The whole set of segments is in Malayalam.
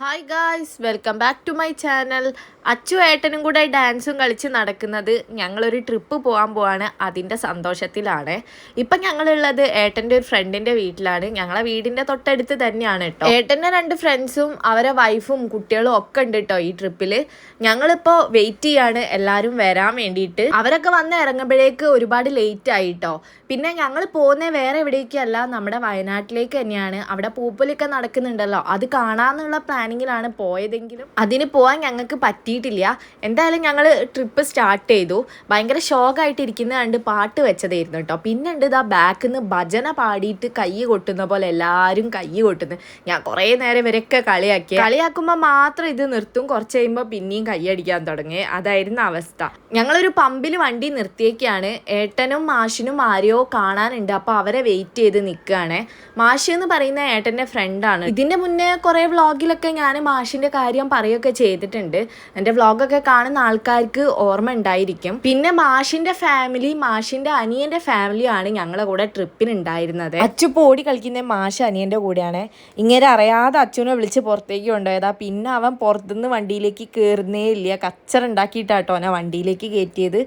Hi guys welcome back to my channel Achu ഏട്ടനും കൂടെ ഡാൻസും കളിച്ച് നടക്കുന്നത് ഞങ്ങളൊരു ട്രിപ്പ് പോകാൻ പോവാണ്. അതിന്റെ സന്തോഷത്തിലാണ്. ഇപ്പം ഞങ്ങളുള്ളത് ഏട്ടന്റെ ഒരു ഫ്രണ്ടിന്റെ വീട്ടിലാണ്. ഞങ്ങളെ വീടിന്റെ തൊട്ടടുത്ത് തന്നെയാണ് കേട്ടോ ഏട്ടന്റെ രണ്ട് ഫ്രണ്ട്സും അവരെ വൈഫും കുട്ടികളും ഒക്കെ ഉണ്ട് കേട്ടോ ഈ ട്രിപ്പിൽ ഞങ്ങളിപ്പോൾ വെയിറ്റ് ചെയ്യാണ് എല്ലാവരും വരാൻ വേണ്ടിയിട്ട്. അവരൊക്കെ വന്ന് ഇറങ്ങുമ്പോഴേക്ക് ഒരുപാട് ലേറ്റ് ആയി കേട്ടോ പിന്നെ ഞങ്ങൾ പോകുന്നത് വേറെ എവിടേക്കല്ല നമ്മുടെ വയനാട്ടിലേക്ക് തന്നെയാണ്. അവിടെ പൂപ്പൊലൊക്കെ നടക്കുന്നുണ്ടല്ലോ. അത് കാണാന്നുള്ള പ്ലാനിങ്ങിലാണ് പോയതെങ്കിലും അതിന് പോകാൻ ഞങ്ങൾക്ക് പറ്റിയിട്ടില്ല. എന്തായാലും ഞങ്ങൾ ട്രിപ്പ് സ്റ്റാർട്ട് ചെയ്തു. ഭയങ്കര ഷോക്കായിട്ടിരിക്കുന്ന കണ്ട് പാട്ട് വെച്ചതായിരുന്നു കേട്ടോ പിന്നെ ഉണ്ട് ഇതാ ബാക്കിൽ നിന്ന് ഭജന പാടിയിട്ട് കൈ കൊട്ടുന്ന പോലെ എല്ലാവരും കൈ കൊട്ടുന്നു. ഞാൻ കുറേ നേരം ഇവരൊക്കെ കളിയാക്കി കളിയാക്കുമ്പോൾ മാത്രം ഇത് നിർത്തും. കുറച്ച് കഴിയുമ്പോൾ പിന്നെയും കൈയടിക്കാൻ തുടങ്ങി. അതായിരുന്നു അവസ്ഥ. ഞങ്ങളൊരു പമ്പിൽ വണ്ടി നിർത്തിയേക്കാണ്. ഏട്ടനും മാഷിനും ആരെയോ കാണാനുണ്ട്. അപ്പോൾ അവരെ വെയിറ്റ് ചെയ്ത് നിൽക്കുകയാണ് മാഷി എന്ന് പറയുന്ന ഏട്ടന്റെ ഫ്രണ്ടാണ് ഇതിന്റെ മുന്നേ കുറേ വ്ളോഗിലൊക്കെ ഞാൻ മാഷിന്റെ കാര്യം പറയുകയൊക്കെ ചെയ്തിട്ടുണ്ട്. എന്റെ വ്ളോഗൊക്കെ കാണുന്ന ആൾക്കാർക്ക് ഓർമ്മ ഉണ്ടായിരിക്കും. പിന്നെ മാഷിന്റെ ഫാമിലി മാഷിന്റെ അനിയന്റെ ഫാമിലിയാണ് ഞങ്ങളുടെ കൂടെ ട്രിപ്പിന് ഉണ്ടായിരുന്നത്. അച്ചു പോടി കളിക്കുന്ന മാഷ് അനിയന്റെ കൂടെയാണ്. ഇങ്ങനെ അറിയാതെ അച്ചുവിനെ വിളിച്ച് പുറത്തേക്ക് കൊണ്ടുപോയതാ. പിന്നെ അവൻ പുറത്തുനിന്ന് വണ്ടിയിലേക്ക് കയറുന്നേ ഇല്ല. കച്ചർ ഉണ്ടാക്കിയിട്ടാട്ടോ അവനെ വണ്ടിയിലേക്ക് കയറ്റിയത്.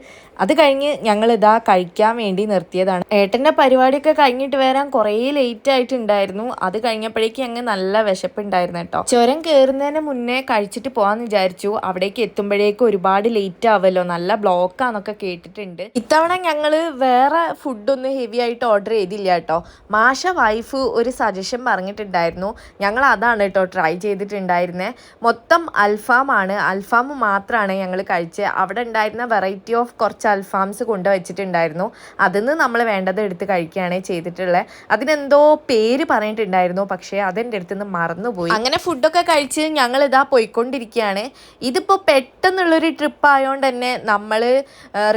അത് കഴിഞ്ഞ് ഞങ്ങൾ ഇതാ കഴിക്കാൻ വേണ്ടി നിർത്തിയതാണ്. ഏട്ടന്റെ പരിപാടിയൊക്കെ കഴിഞ്ഞിട്ട് വരാൻ കുറേ ലേറ്റ് ആയിട്ടുണ്ടായിരുന്നു. അത് കഴിഞ്ഞപ്പോഴേക്കും ഞങ്ങൾ നല്ല വിശപ്പുണ്ടായിരുന്നു കേട്ടോ. ചുരം കയറുന്നതിന് മുന്നേ കഴിച്ചിട്ട് പോകാന്ന് വിചാരിച്ചു. അവിടേക്ക് എത്തുമ്പോഴേക്കും ഒരുപാട് ലേറ്റ് ആവല്ലോ. നല്ല ബ്ലോക്കാന്നൊക്കെ കേട്ടിട്ടുണ്ട്. ഇത്തവണ ഞങ്ങൾ വേറെ ഫുഡൊന്നും ഹെവി ആയിട്ട് ഓർഡർ ചെയ്തില്ല കേട്ടോ മാഷ വൈഫ് ഒരു സജഷൻ പറഞ്ഞിട്ടുണ്ടായിരുന്നു. ഞങ്ങൾ അതാണ് കേട്ടോ ട്രൈ ചെയ്തിട്ടുണ്ടായിരുന്നത് മൊത്തം അൽഫാമാണ് അൽഫാം മാത്രമാണ് ഞങ്ങൾ കഴിച്ചത് അവിടെ ഉണ്ടായിരുന്ന വെറൈറ്റി ഓഫ് കുറച്ച് അൽഫാംസ് കൊണ്ടുവച്ചിട്ടുണ്ടായിരുന്നു അതിൽ നിന്ന് നമ്മൾ വേണ്ടത് എടുത്ത് കഴിക്കുകയാണ് ചെയ്തിട്ടുള്ളത് അതിനെന്തോ പേര് പറഞ്ഞിട്ടുണ്ടായിരുന്നു. പക്ഷേ അതെന്റെ അടുത്ത് നിന്ന് മറന്നുപോയി. അങ്ങനെ ഫുഡൊക്കെ കഴിച്ച് ഞങ്ങൾ ഇതാ പോയിക്കൊണ്ടിരിക്കുകയാണ്. ഇതിപ്പോൾ പെട്ടെന്നുള്ളൊരു ട്രിപ്പ് ആയതുകൊണ്ട് തന്നെ നമ്മൾ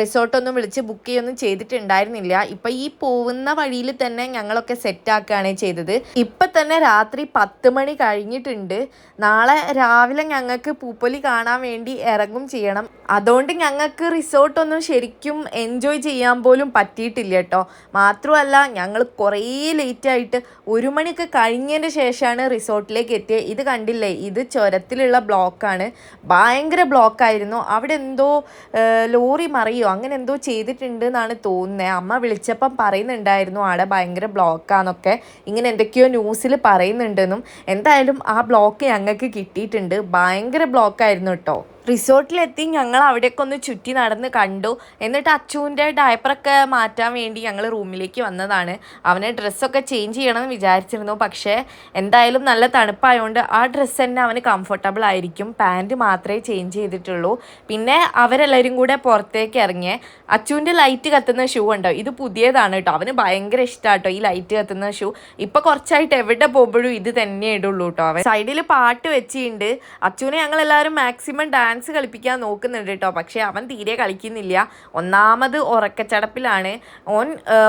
റിസോർട്ടൊന്നും വിളിച്ച് ബുക്ക് ചെയ്യൊന്നും ചെയ്തിട്ടുണ്ടായിരുന്നില്ല. ഇപ്പം ഈ പോകുന്ന വഴിയിൽ തന്നെ ഞങ്ങളൊക്കെ സെറ്റാക്കുകയാണ് ചെയ്തത്. ഇപ്പം തന്നെ രാത്രി പത്ത് മണി കഴിഞ്ഞിട്ടുണ്ട്. നാളെ രാവിലെ ഞങ്ങൾക്ക് പൂപ്പൊലി കാണാൻ വേണ്ടി ഇറങ്ങും ചെയ്യണം. അതുകൊണ്ട് ഞങ്ങൾക്ക് റിസോർട്ടൊന്നും ശരിക്കും എൻജോയ് ചെയ്യാൻ പോലും പറ്റിയിട്ടില്ല കേട്ടോ മാത്രമല്ല ഞങ്ങൾ കുറേ ലേറ്റായിട്ട് ഒരു മണിയൊക്കെ കഴിഞ്ഞതിന് ശേഷമാണ് റിസോർട്ടിലേക്ക് എത്തിയത് ഇത് കണ്ടില്ലേ. ഇത് ചുരത്തിലുള്ള ബ്ലോക്കാണ്. ഭയങ്കര ബ്ലോക്കായിരുന്നു. അവിടെ എന്തോ ലോറി മറിയോ അങ്ങനെ എന്തോ ചെയ്തിട്ടുണ്ട് എന്നാണ് തോന്നുന്നത് അമ്മ വിളിച്ചപ്പം പറയുന്നുണ്ടായിരുന്നു ആടെ ഭയങ്കര ബ്ലോക്കാന്നൊക്കെ. ഇങ്ങനെ എന്തൊക്കെയോ ന്യൂസിൽ പറയുന്നുണ്ടെന്നും. എന്തായാലും ആ ബ്ലോക്ക് ഞങ്ങൾക്ക് കിട്ടിയിട്ടുണ്ട്. ഭയങ്കര ബ്ലോക്കായിരുന്നു കേട്ടോ. റിസോർട്ടിലെത്തി ഞങ്ങൾ അവിടെയൊക്കെ ഒന്ന് ചുറ്റി നടന്ന് കണ്ടു. എന്നിട്ട് അച്ചുവിന്റെ ഡയപ്പറൊക്കെ മാറ്റാൻ വേണ്ടി ഞങ്ങൾ റൂമിലേക്ക് വന്നതാണ്. അവനെ ഡ്രസ്സൊക്കെ ചേഞ്ച് ചെയ്യണമെന്ന് വിചാരിച്ചിരുന്നു. പക്ഷേ എന്തായാലും നല്ല തണുപ്പായതുകൊണ്ട് ആ ഡ്രസ്സ് തന്നെ അവന് കംഫർട്ടബിൾ ആയിരിക്കും. പാന്റ് മാത്രമേ ചേഞ്ച് ചെയ്തിട്ടുള്ളൂ. പിന്നെ അവരെല്ലാവരും കൂടെ പുറത്തേക്ക് ഇറങ്ങിയേ. അച്ചുവിന്റെ ലൈറ്റ് കത്തുന്ന ഷൂ ഉണ്ടോ? ഇത് പുതിയതാണ് കേട്ടോ. അവന് ഭയങ്കര ഇഷ്ടമാണ് കേട്ടോ ഈ ലൈറ്റ് കത്തുന്ന ഷൂ ഇപ്പോൾ കുറച്ചായിട്ട് എവിടെ പോകുമ്പോഴും ഇത് തന്നെ ഇടുള്ളൂ കേട്ടോ അവൻ. സൈഡിൽ പാട്ട് വെച്ചിട്ടുണ്ട്. അച്ചുവിനെ ഞങ്ങളെല്ലാവരും മാക്സിമം ഡാൻസ് കളിപ്പിക്കാൻ നോക്കുന്നുണ്ട് കേട്ടോ. പക്ഷേ അവൻ തീരെ കളിക്കുന്നില്ല. ഒന്നാമത് ഉറക്കച്ചടപ്പിലാണ്. ഓൻ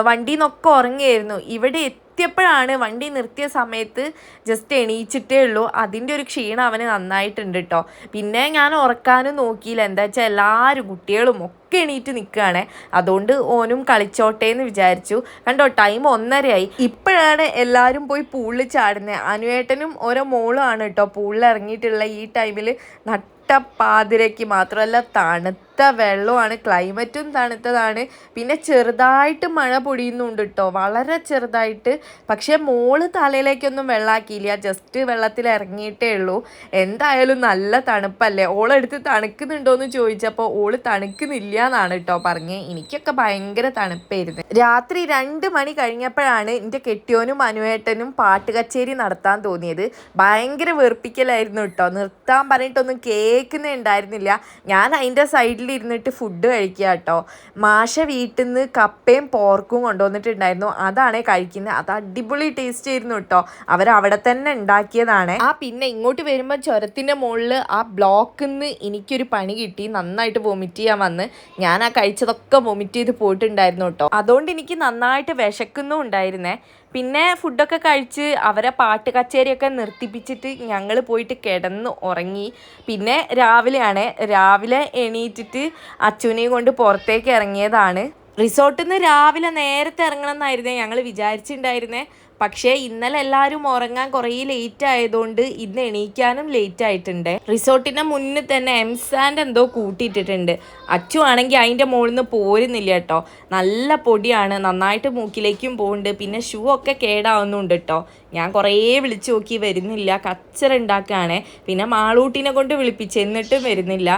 വണ്ടിയിൽ നിന്നൊക്കെ ഉറങ്ങിയായിരുന്നു. ഇവിടെ എത്തിയപ്പോഴാണ് വണ്ടി നിർത്തിയ സമയത്ത് ജസ്റ്റ് എണീച്ചിട്ടേ ഉള്ളൂ. അതിന്റെ ഒരു ക്ഷീണം അവന് നന്നായിട്ടുണ്ട് കേട്ടോ. പിന്നെ ഞാൻ ഉറക്കാനും നോക്കിയില്ല. എന്താ വെച്ചാൽ എല്ലാവരും കുട്ടികളും ഒക്കെ എണീറ്റ് നിൽക്കുകയാണ് അതുകൊണ്ട് ഓനും കളിച്ചോട്ടെ എന്ന് വിചാരിച്ചു. കണ്ടോ ടൈം ഒന്നരയായി. ഇപ്പോഴാണ് എല്ലാവരും പോയി പൂളിൽ ചാടുന്നത് അനുവേട്ടനും ഓരോ മോളും ആണ് കേട്ടോ. പൂളിൽ ഇറങ്ങിയിട്ടുള്ള ഈ ടൈമിൽ നട്ട പാതിരയ്ക്ക് മാത്രമല്ല തണുത്ത വെള്ളമാണ് ക്ലൈമറ്റും തണുത്തതാണ്. പിന്നെ ചെറുതായിട്ട് മഴ പൊടിയുന്നുണ്ട് കേട്ടോ വളരെ ചെറുതായിട്ട്. പക്ഷേ മോൾ തലയിലേക്കൊന്നും വെള്ളാക്കിയില്ല. ജസ്റ്റ് വെള്ളത്തിൽ ഇറങ്ങിയിട്ടേ ഉള്ളൂ. എന്തായാലും നല്ല തണുപ്പല്ലേ? ഓളെടുത്ത് തണുക്കുന്നുണ്ടോ എന്ന് ചോദിച്ചപ്പോൾ ഓൾ തണുക്കുന്നില്ല എന്നാണ് കേട്ടോ പറഞ്ഞ്. എനിക്കൊക്കെ ഭയങ്കര തണുപ്പായിരുന്നു. രാത്രി രണ്ട് മണി കഴിഞ്ഞപ്പോഴാണ് എന്റെ കെട്ടിയോനും അനുവേട്ടനും പാട്ട് കച്ചേരി നടത്താൻ തോന്നിയത്. ഭയങ്കര വെറുപ്പിക്കലായിരുന്നു കേട്ടോ നിർത്താൻ പറഞ്ഞിട്ടൊന്നും കേൾക്കുന്നേ ഉണ്ടായിരുന്നില്ല ഞാൻ അതിന്റെ സൈഡിൽ ഇരുന്നിട്ട് ഫുഡ് കഴിക്കുക കേട്ടോ. മാഷ വീട്ടിൽ നിന്ന് കപ്പയും പോർക്കും കൊണ്ടുവന്നിട്ടുണ്ടായിരുന്നു. അതാണ് കഴിക്കുന്നത്. അത് അടിപൊളി ടേസ്റ്റ് ആയിരുന്നു കേട്ടോ. അവർ അവിടെ തന്നെ ഉണ്ടാക്കിയതാണ്. ആ പിന്നെ ഇങ്ങോട്ട് വരുമ്പോൾ ചുരത്തിന്റെ മുകളിൽ ആ ബ്ലോക്കിൽ നിന്ന് എനിക്കൊരു പണി കിട്ടി. നന്നായിട്ട് വൊമിറ്റ് ചെയ്യാൻ വന്ന് ഞാൻ ആ കഴിച്ചതൊക്കെ വൊമിറ്റ് ചെയ്ത് പോയിട്ടുണ്ടായിരുന്നു കേട്ടോ. അതുകൊണ്ട് എനിക്ക് നന്നായിട്ട് വിശക്കുന്നും ഉണ്ടായിരുന്നേ പിന്നെ ഫുഡൊക്കെ കഴിച്ച് അവരെ പാട്ട് കച്ചേരിയൊക്കെ നിർത്തിപ്പിച്ചിട്ട് ഞങ്ങൾ പോയിട്ട് കിടന്ന് ഉറങ്ങി. പിന്നെ രാവിലെയാണ്. രാവിലെ എണീറ്റിട്ട് അച്ഛനെയും കൊണ്ട് പുറത്തേക്ക് ഇറങ്ങിയതാണ്. റിസോർട്ടിൽ നിന്ന് രാവിലെ നേരത്തെ ഇറങ്ങണം ഞങ്ങൾ വിചാരിച്ചിട്ടുണ്ടായിരുന്നേ പക്ഷേ ഇന്നലെ എല്ലാവരും ഉറങ്ങാൻ കുറേ ലേറ്റ് ആയതുകൊണ്ട് ഇന്ന് എണീക്കാനും ലേറ്റ് ആയിട്ടുണ്ട്. റിസോർട്ടിന്റെ മുന്നിൽ തന്നെ എം സാൻഡ് എന്തോ കൂട്ടിയിട്ടിട്ടുണ്ട്. അച്ചു ആണെങ്കിൽ അതിന്റെ മുകളിൽ നിന്ന് പോരുന്നില്ല കേട്ടോ. നല്ല പൊടിയാണ്. നന്നായിട്ട് മൂക്കിലേക്കും പോകുന്നുണ്ട് പിന്നെ ഷൂ ഒക്കെ കേടാവുന്നുണ്ട് കേട്ടോ. ഞാൻ കുറേ വിളിച്ചു നോക്കി വരുന്നില്ല. കച്ചറുണ്ടാക്കുകയാണ് പിന്നെ മാളൂട്ടിനെ കൊണ്ട് വിളിപ്പിച്ച് എന്നിട്ടും വരുന്നില്ല.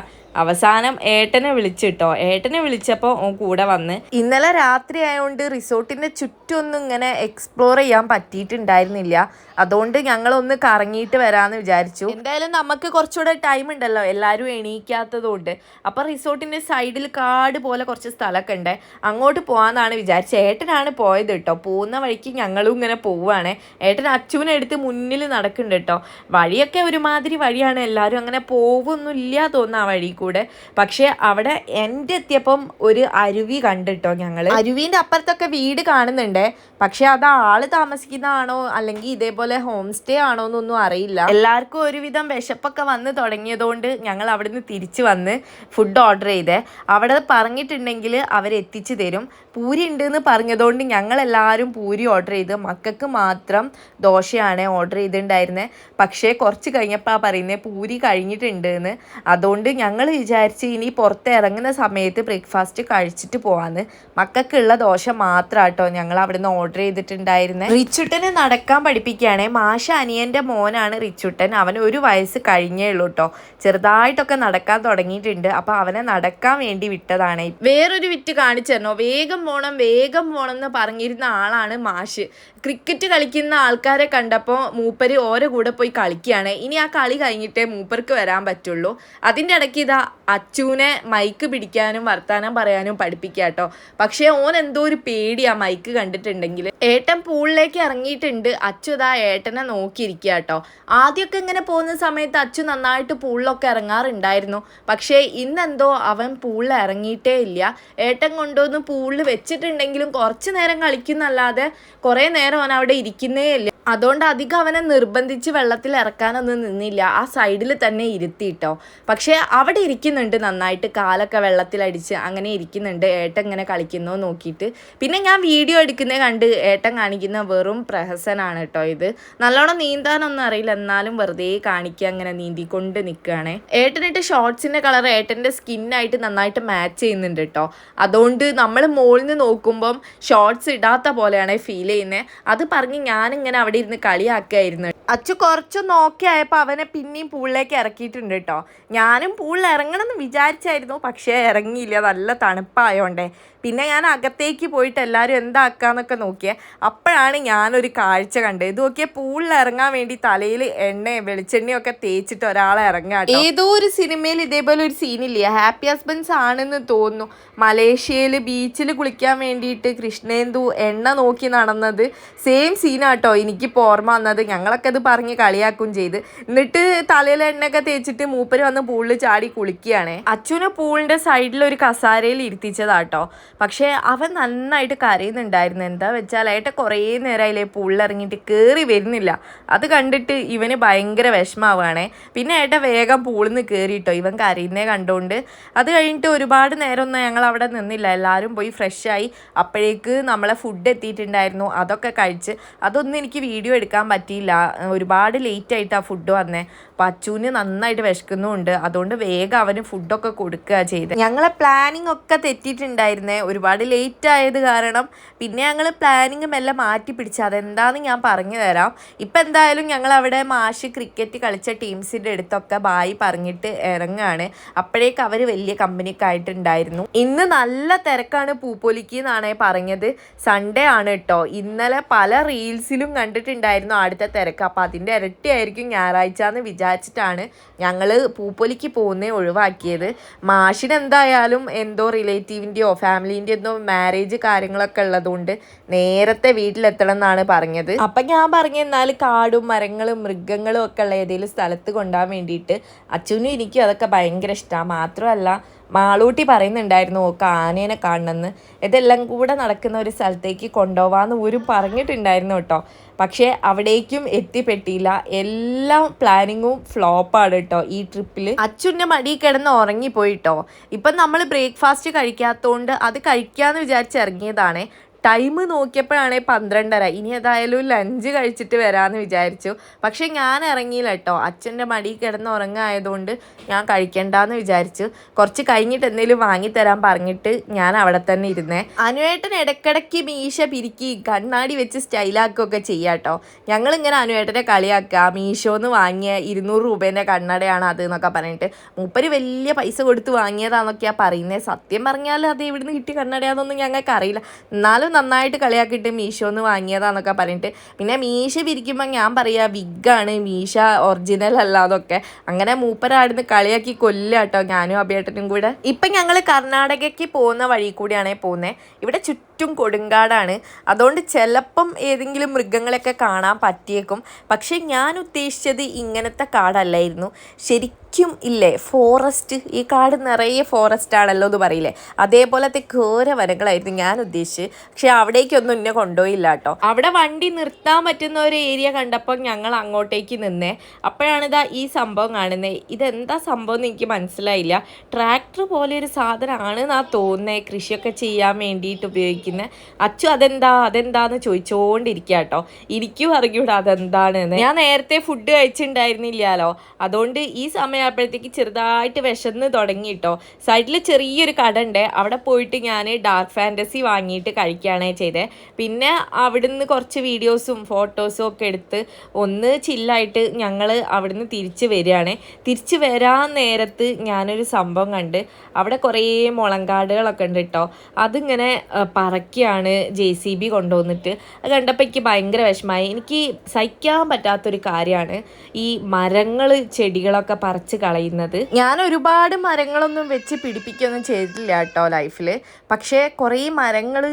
അവസാനം ഏട്ടനെ വിളിച്ചിട്ടോ. ഏട്ടനെ വിളിച്ചപ്പോൾ ഓ കൂടെ വന്ന് ഇന്നലെ രാത്രി ആയതുകൊണ്ട് റിസോർട്ടിന്റെ ചുറ്റൊന്നും ഇങ്ങനെ എക്സ്പ്ലോർ ചെയ്യാൻ പറ്റിയിട്ടുണ്ടായിരുന്നില്ല. അതുകൊണ്ട് ഞങ്ങളൊന്ന് കറങ്ങിയിട്ട് വരാന്ന് വിചാരിച്ചു. എന്തായാലും നമുക്ക് കുറച്ചുകൂടെ ടൈം ഉണ്ടല്ലോ. എല്ലാവരും എണീക്കാത്തതുകൊണ്ട്. അപ്പോൾ റിസോർട്ടിന്റെ സൈഡിൽ കാട് പോലെ കുറച്ച് സ്ഥലമൊക്കെ ഉണ്ട് അങ്ങോട്ട് പോകാമെന്നാണ് വിചാരിച്ചത്. ഏട്ടനാണ് പോയത് കേട്ടോ. പോകുന്ന വഴിക്ക് ഞങ്ങളും ഇങ്ങനെ പോവുകയാണ് ഏട്ടൻ അച്ചുവിനെ എടുത്ത് മുന്നിൽ നടക്കുന്നുണ്ട് കേട്ടോ. വഴിയൊക്കെ ഒരുമാതിരി വഴിയാണ്. എല്ലാരും അങ്ങനെ പോകുന്നില്ല തോന്നുന്നു ആ വഴി കൂടെ. പക്ഷേ അവിടെ എന്റെ എത്തിയപ്പം ഒരു അരുവി കണ്ടിട്ടോ ഞങ്ങൾ അരുവിന്റെ അപ്പുറത്തൊക്കെ വീട് കാണുന്നുണ്ട്. പക്ഷെ അത് ആൾ താമസിക്കുന്നതാണോ അല്ലെങ്കിൽ ഇതേപോലെ ഹോം സ്റ്റേ ആണോ എന്നൊന്നും അറിയില്ല. എല്ലാവർക്കും ഒരുവിധം വിശപ്പൊക്കെ വന്ന് തുടങ്ങിയതുകൊണ്ട് ഞങ്ങൾ അവിടുന്ന് തിരിച്ചു വന്ന് ഫുഡ് ഓർഡർ ചെയ്തേ. അവിടെ പറഞ്ഞിട്ടുണ്ടെങ്കിൽ അവരെത്തിച്ചു തരും. പൂരി ഉണ്ട് എന്ന് പറഞ്ഞതുകൊണ്ട് ഞങ്ങൾ എല്ലാവരും പൂരി ഓർഡർ ചെയ്ത്. മക്കൾക്ക് മാത്രം ദോശയാണ് ഓർഡർ ചെയ്തിട്ടുണ്ടായിരുന്നത് പക്ഷേ കുറച്ച് കഴിഞ്ഞപ്പോൾ ആ പറയുന്നത് പൂരി കഴിഞ്ഞിട്ടുണ്ട് എന്ന് അതുകൊണ്ട് ഞങ്ങൾ വിചാരിച്ച് ഇനി പുറത്ത് ഇറങ്ങുന്ന സമയത്ത് ബ്രേക്ക്ഫാസ്റ്റ് കഴിച്ചിട്ട് പോവാന്ന്. മക്കൾക്കുള്ള ദോശ മാത്രം കേട്ടോ ഞങ്ങൾ അവിടുന്ന് ഓർഡർ ചെയ്തിട്ടുണ്ടായിരുന്നത് റിച്ചുട്ടനെ നടക്കാൻ പഠിപ്പിക്കുകയാണെ. മാഷ അനിയന്റെ മോനാണ് റിച്ചുട്ടൻ. അവന് ഒരു വയസ്സ് കഴിഞ്ഞേ ഉള്ളൂ കേട്ടോ ചെറുതായിട്ടൊക്കെ നടക്കാൻ തുടങ്ങിയിട്ടുണ്ട്. അപ്പോൾ അവനെ നടക്കാൻ വേണ്ടി വിട്ടതാണ്. വേറൊരു വിറ്റ് കാണിച്ചിരുന്നോ വേഗം പോണം വേഗം പോണം എന്ന് പറഞ്ഞിരുന്ന ആളാണ് മാഷ്. ക്രിക്കറ്റ് കളിക്കുന്ന ആൾക്കാരെ കണ്ടപ്പോൾ മൂപ്പര് ഓരോ കൂടെ പോയി കളിക്കുകയാണ്. ഇനി ആ കളി കഴിഞ്ഞിട്ടേ മൂപ്പർക്ക് വരാൻ പറ്റുള്ളൂ. അതിന്റെ ഇടയ്ക്ക് ഇതാ അച്ചുവിനെ മൈക്ക് പിടിക്കാനും വർത്താനം പറയാനും പഠിപ്പിക്കുക കേട്ടോ പക്ഷേ ഓൻ എന്തോ ഒരു പേടിയാ മൈക്ക് കണ്ടിട്ടുണ്ടെങ്കിൽ ഏട്ടൻ പൂളിലേക്ക് ഇറങ്ങിയിട്ടുണ്ട്. അച്ചു ഇതാ ഏട്ടനെ നോക്കിയിരിക്കുക കേട്ടോ ആദ്യമൊക്കെ ഇങ്ങനെ പോകുന്ന സമയത്ത് അച്ചു നന്നായിട്ട് പൂളിലൊക്കെ ഇറങ്ങാറുണ്ടായിരുന്നു. പക്ഷേ ഇന്നെന്തോ അവൻ പൂളിൽ ഇറങ്ങിയിട്ടേ ഇല്ല. ഏട്ടൻ കൊണ്ടുവന്ന് പൂളിൽ വെച്ചിട്ടുണ്ടെങ്കിലും കുറച്ച് നേരം കളിക്കുന്നല്ലാതെ കുറേ നേരം അവൻ അവിടെ ഇരിക്കുന്നേ ഇല്ല. അതുകൊണ്ട് അധികം അവനെ നിർബന്ധിച്ച് വെള്ളത്തിൽ ഇറക്കാനൊന്നും നിന്നില്ല. ആ സൈഡിൽ തന്നെ ഇരുത്തിയിട്ടോ പക്ഷേ അവിടെ ഇരിക്കുന്നുണ്ട് നന്നായിട്ട്. കാലൊക്കെ വെള്ളത്തിലടിച്ച് അങ്ങനെ ഇരിക്കുന്നുണ്ട്. ഏട്ടൻ ഇങ്ങനെ കളിക്കുന്നു നോക്കിയിട്ട്. പിന്നെ ഞാൻ വീഡിയോ എടുക്കുന്നത് കണ്ട് ഏട്ടൻ കാണിക്കുന്ന വെറും പ്രഹസനാണ് കേട്ടോ ഇത്. നല്ലോണം നീന്താനൊന്നും അറിയില്ല. എന്നാലും വെറുതെ കാണിക്കുക അങ്ങനെ നീന്തിക്കൊണ്ട് നിൽക്കുകയാണ്. ഏട്ടനിട്ട് ഷോർട്സിന്റെ കളർ ഏട്ടന്റെ സ്കിന്നായിട്ട് നന്നായിട്ട് മാച്ച് ചെയ്യുന്നുണ്ട് കേട്ടോ. അതുകൊണ്ട് നമ്മൾ മുകളിൽ നിന്ന് നോക്കുമ്പം ഷോർട്സ് ഇടാത്ത പോലെയാണ് ഫീൽ ചെയ്യുന്നത്. അത് പറഞ്ഞ് ഞാനിങ്ങനെ അവിടെ ഇരുന്ന് കളിയാക്കുകയായിരുന്നു. അച്ചു കുറച്ചൊന്ന് ഓക്കെ അവനെ പിന്നെയും പൂളിലേക്ക് ഇറക്കിയിട്ടുണ്ട് കേട്ടോ. ഞാനും പൂളിൽ ഇറങ്ങണം എന്ന് വിചാരിച്ചായിരുന്നു. പക്ഷേ ഇറങ്ങിയില്ല. നല്ല തണുപ്പായോണ്ടേ. പിന്നെ ഞാൻ അകത്തേക്ക് പോയിട്ട് എല്ലാവരും എന്താക്കാന്നൊക്കെ നോക്കിയേ. അപ്പോഴാണ് ഞാനൊരു കാഴ്ച കണ്ടത്. ഇത് നോക്കിയാൽ പൂളിൽ ഇറങ്ങാൻ വേണ്ടി തലയിൽ എണ്ണയും വെളിച്ചെണ്ണയും ഒക്കെ തേച്ചിട്ട് ഒരാളെ ഇറങ്ങാം ഏതോ ഒരു സിനിമയിൽ ഇതേപോലെ ഒരു സീനില്ലേ? ഹാപ്പി ഹസ്ബൻഡ്സ് ആണെന്ന് തോന്നുന്നു. മലേഷ്യയിൽ ബീച്ചിൽ കുളിക്കാൻ വേണ്ടിയിട്ട് കൃഷ്ണേന്ദു എണ്ണ നോക്കി നടന്നത്. സെയിം സീനാട്ടോ എനിക്കിപ്പോൾ ഓർമ്മ വന്നത്. ഞങ്ങളൊക്കെ അത് പറഞ്ഞ് കളിയാക്കും ചെയ്ത്. എന്നിട്ട് തലയിൽ എണ്ണയൊക്കെ തേച്ചിട്ട് മൂപ്പര് വന്ന് പൂളിൽ ചാടി കുളിക്കുകയാണ്. അച്ഛനെ പൂളിന്റെ സൈഡിൽ ഒരു കസാരയിൽ ഇരുത്തിച്ചതാട്ടോ പക്ഷേ അവൻ നന്നായിട്ട് കരയുന്നുണ്ടായിരുന്നു. എന്താ വെച്ചാൽ ഏട്ട കുറേ നേരമായില്ലേ പൂളിൽ ഇറങ്ങിയിട്ട് കയറി വരുന്നില്ല. അത് കണ്ടിട്ട് ഇവന് ഭയങ്കര വിഷമാവുകയാണേ പിന്നെ ഏട്ട വേഗം പൂളിൽ നിന്ന് കയറിയിട്ടോ ഇവൻ കരയുന്നേ കണ്ടുകൊണ്ട് അത് കഴിഞ്ഞിട്ട് ഒരുപാട് നേരമൊന്നും ഞങ്ങൾ അവിടെ നിന്നില്ല. എല്ലാവരും പോയി ഫ്രഷായി അപ്പോഴേക്ക് നമ്മളെ ഫുഡ് എത്തിയിട്ടുണ്ടായിരുന്നു. അതൊക്കെ കഴിച്ച്. അതൊന്നും എനിക്ക് വീഡിയോ എടുക്കാൻ പറ്റിയില്ല. ഒരുപാട് ലേറ്റ് ആയിട്ട് ആ ഫുഡ് വന്നേ പച്ചൂന് നന്നായിട്ട് വിശക്കുന്നുമുണ്ട്. അതുകൊണ്ട് വേഗം അവന് ഫുഡൊക്കെ കൊടുക്കുക ചെയ്ത്. ഞങ്ങളെ പ്ലാനിങ് ഒക്കെ തെറ്റിയിട്ടുണ്ടായിരുന്നേ. ഒരുപാട് ലേറ്റ് ആയത് കാരണം പിന്നെ ഞങ്ങൾ പ്ലാനിങ് മെല്ലെ മാറ്റി പിടിച്ച്. അതെന്താന്ന് ഞാൻ പറഞ്ഞു തരാം. ഇപ്പം എന്തായാലും ഞങ്ങൾ അവിടെ മാഷ് ക്രിക്കറ്റ് കളിച്ച ടീംസിന്റെ അടുത്തൊക്കെ ബായി പറഞ്ഞിട്ട് ഇറങ്ങുകയാണ് അപ്പോഴേക്ക് അവർ വലിയ കമ്പനിക്കായിട്ടുണ്ടായിരുന്നു ഇന്ന് നല്ല തിരക്കാണ് പൂപ്പൊലിക്ക് എന്നാണ് പറഞ്ഞത്. സൺഡേ ആണ് കേട്ടോ ഇന്നലെ പല റീൽസിലും കണ്ടിട്ടുണ്ടായിരുന്നു അടുത്ത തിരക്ക്. അപ്പം അതിന്റെ ഇരട്ടിയായിരിക്കും ഞായറാഴ്ച എന്ന് വിചാരിച്ചിട്ടാണ് ഞങ്ങൾ പൂപ്പൊലിക്ക് പോകുന്നേ ഒഴിവാക്കിയത്. മാഷിനെന്തായാലും എന്തോ റിലേറ്റീവിന്റെയോ ഫാമിലീന്റെ എന്തോ മാരേജ് കാര്യങ്ങളൊക്കെ ഉള്ളതുകൊണ്ട് നേരത്തെ വീട്ടിലെത്തണം എന്നാണ് പറഞ്ഞത്. അപ്പം ഞാൻ പറഞ്ഞു എന്നാൽ കാടും മരങ്ങളും മൃഗങ്ങളും ഒക്കെ ഉള്ള ഏതെങ്കിലും സ്ഥലത്ത് കൊണ്ടുപോകാൻ വേണ്ടിയിട്ട് അച്ഛനും എനിക്കും അതൊക്കെ ഭയങ്കര ഇഷ്ടമാണ് മാത്രമല്ല മാളൂട്ടി പറയുന്നുണ്ടായിരുന്നു ഓക്ക് ആനേനെ കാണണമെന്ന്. ഇതെല്ലാം കൂടെ നടക്കുന്ന ഒരു സ്ഥലത്തേക്ക് കൊണ്ടുപോവാന്ന് ഒരു പറഞ്ഞിട്ടുണ്ടായിരുന്നു കേട്ടോ. പക്ഷേ അവിടേക്കും എത്തിപ്പെട്ടില്ല. എല്ലാ പ്ലാനിങ്ങും ഫ്ലോപ്പാണ് കേട്ടോ ഈ ട്രിപ്പിൽ അച്ഛന്റെ മടി കിടന്ന് ഉറങ്ങിപ്പോയിട്ടോ ഇപ്പം നമ്മൾ ബ്രേക്ക്ഫാസ്റ്റ് കഴിക്കാത്തതുകൊണ്ട് അത് കഴിക്കാമെന്ന് വിചാരിച്ച് ഇറങ്ങിയതാണ്. ടൈം നോക്കിയപ്പോഴാണേ പന്ത്രണ്ടര. ഇനി ഏതായാലും ലഞ്ച് കഴിച്ചിട്ട് വരാമെന്ന് വിചാരിച്ചു. പക്ഷേ ഞാൻ ഇറങ്ങിയില്ല കേട്ടോ. അച്ഛന്റെ മടി കിടന്ന് ഉറങ്ങായതുകൊണ്ട് ഞാൻ കഴിക്കണ്ടെന്ന് വിചാരിച്ചു. കുറച്ച് കഴിഞ്ഞിട്ട് എന്തെങ്കിലും വാങ്ങിത്തരാൻ പറഞ്ഞിട്ട് ഞാൻ അവിടെ തന്നെ ഇരുന്നേ. അനുവേട്ടൻ ഇടയ്ക്കിടയ്ക്ക് മീശ പിരിക്കി കണ്ണാടി വെച്ച് സ്റ്റൈലാക്കുകയൊക്കെ ചെയ്യാം ചെയ്യാട്ടോ ഞങ്ങളിങ്ങനെ അനുവേട്ടനെ കളിയാക്കുക. മീശോന്ന് വാങ്ങിയ ഇരുന്നൂറ് രൂപേന്റെ കണ്ണടയാണ് അത് എന്നൊക്കെ പറഞ്ഞിട്ട്. മൂപ്പര് വലിയ പൈസ കൊടുത്ത് വാങ്ങിയതാന്നൊക്കെയാണ് പറയുന്നത് സത്യം പറഞ്ഞാൽ അത് എവിടുന്ന് കിട്ടി കണ്ണടയാണെന്നൊന്നും ഞങ്ങൾക്ക് അറിയില്ല എന്നാലും നന്നായിട്ട് കളിയാക്കിയിട്ട് മീഷോന്ന് വാങ്ങിയതാന്നൊക്കെ പറഞ്ഞിട്ട്. പിന്നെ മീശ പിരിക്കുമ്പോൾ ഞാൻ പറയാ വിഗാണ്. മീശ ഒറിജിനൽ അല്ല അതൊക്കെ. അങ്ങനെ മൂപ്പരാടുന്ന് കളിയാക്കി കൊല്ലാട്ടോ ഞാനും അഭിയേട്ടനും കൂടെ. ഇപ്പം ഞങ്ങൾ കർണാടകയ്ക്ക് പോകുന്ന വഴി കൂടിയാണ് പോകുന്നത് ഇവിടെ ചുറ്റും കൊടുങ്കാടാണ്. അതുകൊണ്ട് ചിലപ്പം ഏതെങ്കിലും മൃഗങ്ങളെയൊക്കെ കാണാൻ പറ്റിയേക്കും. പക്ഷേ ഞാൻ ഉദ്ദേശിച്ചത് ഇങ്ങനത്തെ കാടല്ലായിരുന്നു. ശരിക്കും ഇല്ലേ ഫോറസ്റ്റ് ഈ കാട് നിറയെ ഫോറസ്റ്റ് ആണല്ലോ എന്ന് പറയില്ലേ. അതേപോലത്തെ ഘോര വനങ്ങളായിരുന്നു ഞാൻ ഉദ്ദേശിച്ച് അവിടേക്കൊന്നും എന്നെ കൊണ്ടുപോയില്ല കേട്ടോ. അവിടെ വണ്ടി നിർത്താൻ പറ്റുന്ന ഒരു ഏരിയ കണ്ടപ്പോൾ ഞങ്ങൾ അങ്ങോട്ടേക്ക് നിന്നേ. അപ്പോഴാണ് ഇതാ ഈ സംഭവം കാണുന്നത് ഇതെന്താ സംഭവം എന്ന് എനിക്ക് മനസ്സിലായില്ല. ട്രാക്ടർ പോലെ ഒരു സാധനമാണ് എന്നാ തോന്നുന്നത് കൃഷിയൊക്കെ ചെയ്യാൻ വേണ്ടിയിട്ട് ഉപയോഗിക്കുന്ന. അച്ചു അതെന്താ അതെന്താന്ന് ചോദിച്ചുകൊണ്ടിരിക്കുക കേട്ടോ. എനിക്കും അറിഞ്ഞൂടാ അതെന്താണെന്ന്. ഞാൻ നേരത്തെ ഫുഡ് കഴിച്ചിട്ടുണ്ടായിരുന്നില്ലല്ലോ. അതുകൊണ്ട് ഈ സമയമായപ്പോഴത്തേക്ക് ചെറുതായിട്ട് വിശന്ന് തുടങ്ങി കേട്ടോ. സൈഡിൽ ചെറിയൊരു കട ഉണ്ട്. അവിടെ പോയിട്ട് ഞാൻ ഡാർക്ക് ഫാന്റസി വാങ്ങിയിട്ട് കഴിക്കുകയാണ് ചെയ്തത് പിന്നെ അവിടുന്ന് കുറച്ച് വീഡിയോസും ഫോട്ടോസും ഒക്കെ എടുത്ത് ഒന്ന് ചില്ലായിട്ട് ഞങ്ങൾ അവിടുന്ന് തിരിച്ച് വരികയാണ്. തിരിച്ച് വരാൻ നേരത്ത് ഞാനൊരു സംഭവം കണ്ട്. അവിടെ കുറേ മുളങ്കാടുകളൊക്കെ ഉണ്ട് കേട്ടോ അതിങ്ങനെ പറക്കുകയാണ് ജെ സി ബി കൊണ്ടുവന്നിട്ട്. അത് കണ്ടപ്പോൾ എനിക്ക് ഭയങ്കര വിഷമമായി. എനിക്ക് സഹിക്കാൻ പറ്റാത്തൊരു കാര്യമാണ് ഈ മരങ്ങൾ ചെടികളൊക്കെ പറിച്ച് കളയുന്നത്. ഞാൻ ഒരുപാട് മരങ്ങളൊന്നും വെച്ച് പിടിപ്പിക്കുകയൊന്നും ചെയ്തിട്ടില്ല കേട്ടോ ലൈഫിൽ പക്ഷേ കുറേ മരങ്ങൾ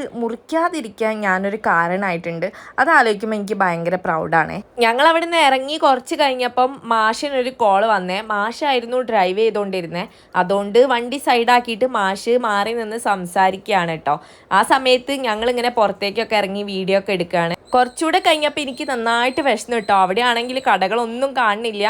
മുറിക്കാതിരിക്കാൻ ഞാനൊരു കാരണമായിട്ടുണ്ട് അത് ആലോചിക്കുമ്പോൾ എനിക്ക് ഭയങ്കര പ്രൗഡാണ് ഞങ്ങൾ അവിടെ നിന്ന് ഇറങ്ങി കുറച്ച് കഴിഞ്ഞപ്പം മാഷിനൊരു കോൾ വന്നേ. മാഷായിരുന്നു ഡ്രൈവ് ചെയ്തുകൊണ്ടിരുന്നത് അതുകൊണ്ട് വണ്ടി സൈഡാക്കിയിട്ട് മാഷ് മാറി നിന്ന് സംസാരിക്കുകയാണ് കേട്ടോ ആ സമയത്ത് ഞങ്ങൾ ഇങ്ങനെ പുറത്തേക്കൊക്കെ ഇറങ്ങി വീഡിയോ ഒക്കെ എടുക്കുകയാണ്. കുറച്ചുകൂടെ കഴിഞ്ഞപ്പോൾ എനിക്ക് നന്നായിട്ട് വിശന്നു കേട്ടോ അവിടെ ആണെങ്കിൽ കടകളൊന്നും കാണുന്നില്ല.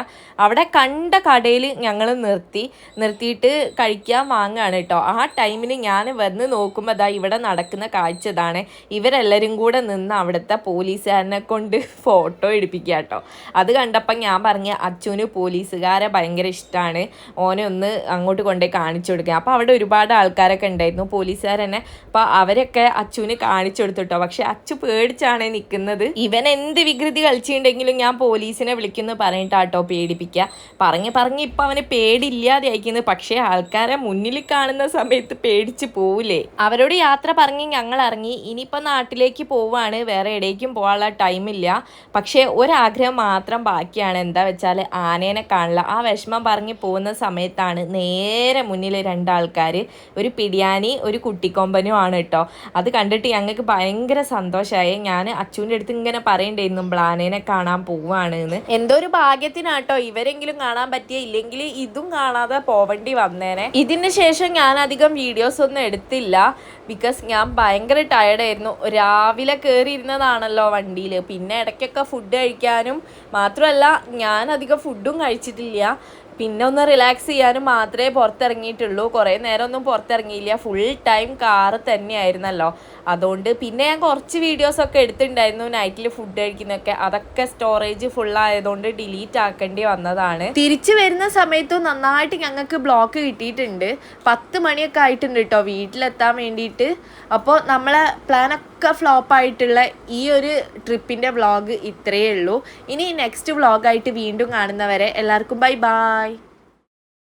അവിടെ കണ്ട കടയിൽ ഞങ്ങൾ നിർത്തി. നിർത്തിയിട്ട് കഴിക്കാൻ വാങ്ങുകയാണ് കേട്ടോ ആ ടൈമിന് ഞാൻ വന്ന് നോക്കുമ്പോൾ അതാ ഇവിടെ നടക്കുന്ന കാഴ്ച ഇതാണ് ഇവരെല്ലാവരും കൂടെ നിന്ന് അവിടുത്തെ പോലീസുകാരനെ കൊണ്ട് ഫോട്ടോ എടുപ്പിക്കുക കേട്ടോ. അത് കണ്ടപ്പോൾ ഞാൻ പറഞ്ഞ അച്ഛന് പോലീസുകാരെ ഭയങ്കര ഇഷ്ടമാണ് ഓനെ ഒന്ന് അങ്ങോട്ട് കൊണ്ടുപോയി കാണിച്ചു കൊടുക്കുക അപ്പോൾ അവിടെ ഒരുപാട് ആൾക്കാരൊക്കെ ഉണ്ടായിരുന്നു പോലീസുകാരെന്നെ. അപ്പോൾ അവരൊക്കെ അച്ഛന് കാണിച്ചു കൊടുത്തു കേട്ടോ. പക്ഷെ അച്ചു പേടിച്ചാണ് നിൽക്കുന്നത്. ഇവൻ എന്ത് വികൃതി കളിച്ചിട്ടുണ്ടെങ്കിലും ഞാൻ പോലീസിനെ വിളിക്കുന്നു പറഞ്ഞിട്ടാട്ടോ പേടിപ്പിക്കുക. പറഞ്ഞ് പറഞ്ഞ് ഇപ്പം അവന് പേടിയില്ലാതെ അയക്കുന്നത് പക്ഷേ ആൾക്കാരെ മുന്നിൽ കാണുന്ന സമയത്ത് പേടിച്ച് പോവില്ലേ? അവരോട് യാത്ര പറഞ്ഞ് ഞങ്ങൾ ഇറങ്ങി. ഇനിയിപ്പോൾ നാട്ടിലേക്ക് പോവാണ്. വേറെ എവിടേക്കും പോകാനുള്ള ടൈമില്ല പക്ഷേ ഒരാഗ്രഹം മാത്രം ബാക്കിയാണ്. എന്താ വെച്ചാൽ ആനേനെ കാണില്ല ആ വിഷമം പറഞ്ഞ് പോകുന്ന സമയത്താണ് നേരെ മുന്നിൽ രണ്ടാൾക്കാർ ഒരു പിടിയാനി ഒരു കുട്ടിക്കൊമ്പനും ആണ് കേട്ടോ അത് കണ്ടിട്ട് ഞങ്ങൾക്ക് ഭയങ്കര സന്തോഷമായി ഞാൻ അച്ചുവിന്റെ അടുത്ത് ഇങ്ങനെ പറയണ്ടായിരുന്നു ബ്ലാനേനെ കാണാൻ പോവാണ് എന്ന്. എന്തോ ഒരു ഭാഗ്യത്തിനാട്ടോ ഇവരെങ്കിലും കാണാൻ പറ്റിയ ഇല്ലെങ്കിൽ ഇതും കാണാതെ പോവേണ്ടി വന്നേനെ. ഇതിന് ശേഷം ഞാൻ അധികം വീഡിയോസ് ഒന്നും എടുത്തില്ല. ബിക്കോസ് ഞാൻ ഭയങ്കര ടയർഡായിരുന്നു രാവിലെ കയറിയിരുന്നതാണല്ലോ വണ്ടിയിൽ പിന്നെ ഇടയ്ക്കൊക്കെ ഫുഡ് കഴിക്കാനും മാത്രമല്ല ഞാൻ അധികം ഫുഡും കഴിച്ചിട്ടില്ല. പിന്നെ ഒന്ന് റിലാക്സ് ചെയ്യാനും മാത്രമേ പുറത്തിറങ്ങിയിട്ടുള്ളൂ. കുറേ നേരം ഒന്നും പുറത്തിറങ്ങിയില്ല. ഫുൾ ടൈം കാറ് തന്നെയായിരുന്നല്ലോ. അതുകൊണ്ട് പിന്നെ ഞാൻ കുറച്ച് വീഡിയോസൊക്കെ എടുത്തിട്ടുണ്ടായിരുന്നു. നൈറ്റിൽ ഫുഡ് കഴിക്കുന്നൊക്കെ അതൊക്കെ സ്റ്റോറേജ് ഫുൾ ആയതുകൊണ്ട് ഡിലീറ്റ് ആക്കേണ്ടി വന്നതാണ്. തിരിച്ചു വരുന്ന സമയത്തും നന്നായിട്ട് ഞങ്ങൾക്ക് ബ്ലോക്ക് കിട്ടിയിട്ടുണ്ട്. പത്ത് മണിയൊക്കെ ആയിട്ടുണ്ട് കേട്ടോ വീട്ടിലെത്താൻ വേണ്ടിയിട്ട്. അപ്പോൾ നമ്മളെ പ്ലാനൊക്കെ ഫ്ലോപ്പ് ആയിട്ടുള്ള ഈ ഒരു ട്രിപ്പിന്റെ വ്ളോഗ് ഇത്രയേ ഉള്ളൂ. ഇനി നെക്സ്റ്റ് വ്ളോഗായിട്ട് വീണ്ടും കാണുന്നവരെ എല്ലാവർക്കും ബൈ ബായ്